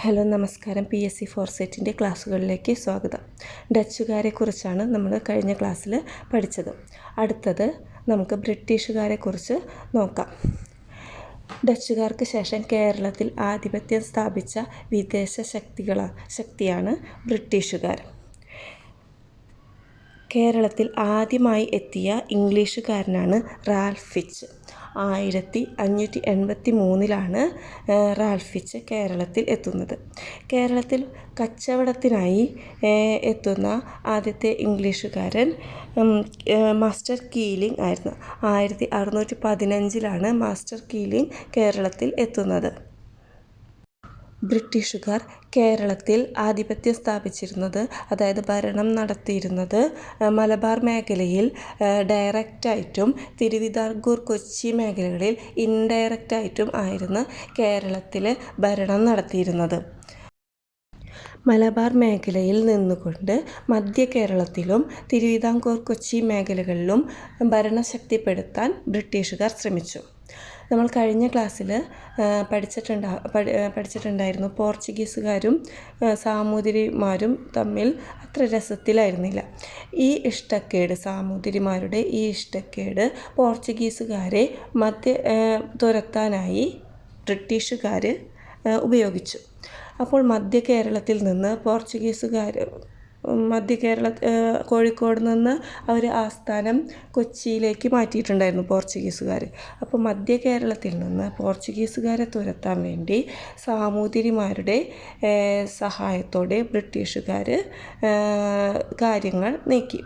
Hello നമസ്കാരം. P S C ഫോർസെറ്റിന്റെ ക്ലാസ്സുകളിലേക്ക് സ്വാഗതം. ഡച്ചുകാരെക്കുറിച്ചാണ് നമ്മൾ കഴിഞ്ഞ ക്ലാസ്സിൽ പഠിച്ചത്. അടുത്തത് നമുക്ക് ബ്രിട്ടീഷുകാരെക്കുറിച്ച് നോക്കാം. ഡച്ചുകാർക്ക് ശേഷം കേരളത്തിൽ ആധിപത്യം സ്ഥാപിച്ച വിദേശ ശക്തികള ശക്തിയാണ് ബ്രിട്ടീഷുകാർ. കേരളത്തിൽ ആദ്യമായി എത്തിയ ഇംഗ്ലീഷുകാരനാണ് റാൽഫ് ഫിച്ച്. ആയിരത്തി അഞ്ഞൂറ്റി എൺപത്തി മൂന്നിലാണ് റാൽഫിച്ച് കേരളത്തിൽ എത്തുന്നത്. കേരളത്തിൽ കച്ചവടത്തിനായി എത്തുന്ന ആദ്യത്തെ ഇംഗ്ലീഷുകാരൻ മാസ്റ്റർ കീലിംഗ് ആയിരുന്നു. ആയിരത്തി അറുന്നൂറ്റി പതിനഞ്ചിലാണ് മാസ്റ്റർ കീലിംഗ് കേരളത്തിൽ എത്തുന്നത്. ബ്രിട്ടീഷുകാർ കേരളത്തിൽ ആധിപത്യം സ്ഥാപിച്ചിരുന്നത് അതായത് ഭരണം നടത്തിയിരുന്നത് മലബാർ മേഖലയിൽ ഡയറക്റ്റായിട്ടും തിരുവിതാംകൂർ കൊച്ചി മേഖലകളിൽ ഇൻഡയറക്റ്റായിട്ടും ആയിരുന്നു കേരളത്തിൽ ഭരണം നടത്തിയിരുന്നത്. മലബാർ മേഖലയിൽ നിന്നുകൊണ്ട് മധ്യ കേരളത്തിലും തിരുവിതാംകൂർ കൊച്ചി മേഖലകളിലും ഭരണം ശക്തിപ്പെടുത്താൻ ബ്രിട്ടീഷുകാർ ശ്രമിച്ചു. നമ്മൾ കഴിഞ്ഞ ക്ലാസ്സിൽ പഠിച്ചിട്ടുണ്ടാ പഠിച്ചിട്ടുണ്ടായിരുന്നു പോർച്ചുഗീസുകാരും സാമൂതിരിമാരും തമ്മിൽ അത്ര രസത്തിലായിരുന്നില്ല. ഈ ഇഷ്ടക്കേട് സാമൂതിരിമാരുടെ ഈ ഇഷ്ടക്കേട് പോർച്ചുഗീസുകാരെ മധ്യ തുരത്താനായി ബ്രിട്ടീഷുകാർ ഉപയോഗിച്ചു. അപ്പോൾ മധ്യ കേരളത്തിൽ നിന്ന് പോർച്ചുഗീസുകാർ മധ്യ കേരള കോഴിക്കോട് നിന്ന് അവർ ആസ്ഥാനം കൊച്ചിയിലേക്ക് മാറ്റിയിട്ടുണ്ടായിരുന്നു പോർച്ചുഗീസുകാർ അപ്പോൾ മധ്യ കേരളത്തിൽ നിന്ന് പോർച്ചുഗീസുകാരെ തുരത്താൻ വേണ്ടി സാമൂതിരിമാരുടെ സഹായത്തോടെ ബ്രിട്ടീഷുകാർ കാര്യങ്ങൾ നീക്കി.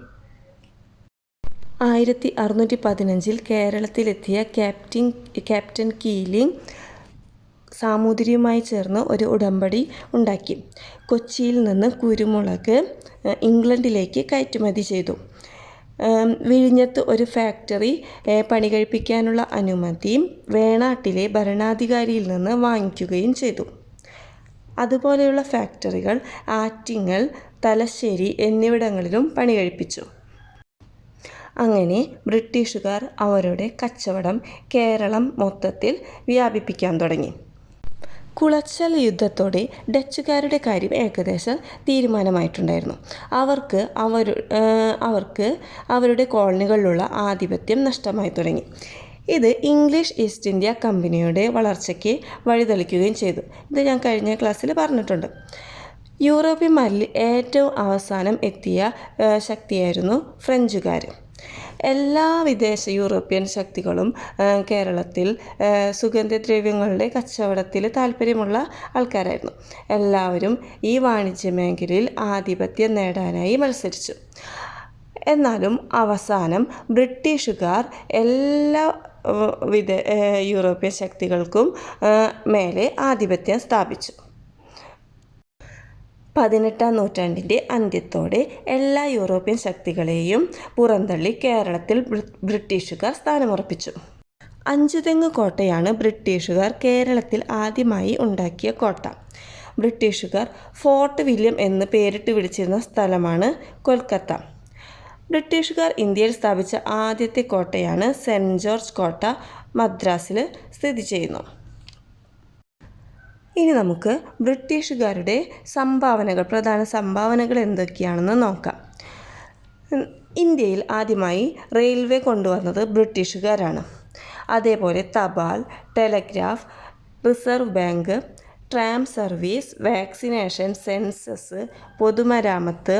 ആയിരത്തി അറുന്നൂറ്റി പതിനഞ്ചിൽ കേരളത്തിലെത്തിയ ക്യാപ്റ്റൻ ക്യാപ്റ്റൻ കീലിംഗ് സാമൂതിരിയുമായി ചേർന്ന് ഒരു ഉടമ്പടി ഉണ്ടാക്കി. കൊച്ചിയിൽ നിന്ന് കുരുമുളക് ഇംഗ്ലണ്ടിലേക്ക് കയറ്റുമതി ചെയ്തു. വിഴിഞ്ഞത്ത് ഒരു ഫാക്ടറി പണി കഴിപ്പിക്കാനുള്ള അനുമതി വേണാട്ടിലെ ഭരണാധികാരിയിൽ നിന്ന് വാങ്ങിക്കുകയും ചെയ്തു. അതുപോലെയുള്ള ഫാക്ടറികൾ ആറ്റിങ്ങൽ തലശ്ശേരി എന്നിവിടങ്ങളിലും പണി കഴിപ്പിച്ചു. അങ്ങനെ ബ്രിട്ടീഷുകാർ അവരുടെ കച്ചവടം കേരളം മൊത്തത്തിൽ വ്യാപിപ്പിക്കാൻ തുടങ്ങി. കുളച്ചൽ യുദ്ധത്തോടെ ഡച്ചുകാരുടെ കാര്യം ഏകദേശം തീരുമാനമായിട്ടുണ്ടായിരുന്നു. അവർക്ക് അവർ അവർക്ക് അവരുടെ കോളനികളിലുള്ള ആധിപത്യം നഷ്ടമായി തുടങ്ങി. ഇത് ഇംഗ്ലീഷ് ഈസ്റ്റ് ഇന്ത്യ കമ്പനിയുടെ വളർച്ചയ്ക്ക് വഴിതെളിക്കുകയും ചെയ്തു. ഇത് ഞാൻ കഴിഞ്ഞ ക്ലാസ്സിൽ പറഞ്ഞിട്ടുണ്ട്. യൂറോപ്യന്മാരിൽ ഏറ്റവും അവസാനം എത്തിയ ശക്തിയായിരുന്നു ഫ്രഞ്ചുകാർ എല്ലാ വിദേശ യൂറോപ്യൻ ശക്തികളും കേരളത്തിൽ സുഗന്ധദ്രവ്യങ്ങളുടെ കച്ചവടത്തിൽ താല്പര്യമുള്ള ആൾക്കാരായിരുന്നു. എല്ലാവരും ഈ വാണിജ്യ മേഖലയിൽ ആധിപത്യം നേടാനായി മത്സരിച്ചു. എന്നാലും അവസാനം ബ്രിട്ടീഷുകാർ എല്ലാ വിദേ യൂറോപ്യൻ ശക്തികൾക്കും മേലെ ആധിപത്യം സ്ഥാപിച്ചു. പതിനെട്ടാം നൂറ്റാണ്ടിന്റെ അന്ത്യത്തോടെ എല്ലാ യൂറോപ്യൻ ശക്തികളെയും പുറന്തള്ളി കേരളത്തിൽ ബ്രിട്ടീഷുകാർ സ്ഥാനമുറപ്പിച്ചു. അഞ്ചുതെങ്ങ് കോട്ടയാണ് ബ്രിട്ടീഷുകാർ കേരളത്തിൽ ആദ്യമായി ഉണ്ടാക്കിയ കോട്ട. ബ്രിട്ടീഷുകാർ ഫോർട്ട് വില്യം എന്ന് പേരിട്ട് വിളിച്ചിരുന്ന സ്ഥലമാണ് കൊൽക്കത്ത. ബ്രിട്ടീഷുകാർ ഇന്ത്യയിൽ സ്ഥാപിച്ച ആദ്യത്തെ കോട്ടയാണ് സെന്റ് ജോർജ് കോട്ട മദ്രാസിൽ സ്ഥിതി ചെയ്യുന്നു. ഇനി നമുക്ക് ബ്രിട്ടീഷുകാരുടെ സംഭാവനകൾ പ്രധാന സംഭാവനകൾ എന്തൊക്കെയാണെന്ന് നോക്കാം. ഇന്ത്യയിൽ ആദ്യമായി റെയിൽവേ കൊണ്ടുവന്നത് ബ്രിട്ടീഷുകാരാണ്. അതേപോലെ തപാൽ telegraph reserve bank tram service vaccination census പൊതുമരാമത്ത്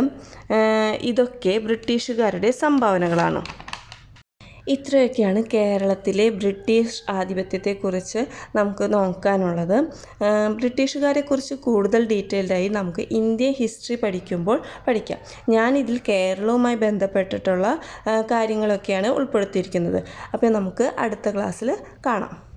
ഇതൊക്കെ ബ്രിട്ടീഷുകാരുടെ സംഭാവനകളാണ്. ഇത്രയൊക്കെയാണ് കേരളത്തിലെ ബ്രിട്ടീഷ് ആധിപത്യത്തെക്കുറിച്ച് നമുക്ക് നോക്കാനുള്ളത്. ബ്രിട്ടീഷുകാരെക്കുറിച്ച് കൂടുതൽ ഡീറ്റെയിൽഡായി നമുക്ക് ഇന്ത്യൻ ഹിസ്റ്ററി പഠിക്കുമ്പോൾ പഠിക്കാം. ഞാനിതിൽ കേരളവുമായി ബന്ധപ്പെട്ടിട്ടുള്ള കാര്യങ്ങളൊക്കെയാണ് ഉൾപ്പെടുത്തിയിരിക്കുന്നത്. അപ്പോൾ നമുക്ക് അടുത്ത ക്ലാസ്സിൽ കാണാം.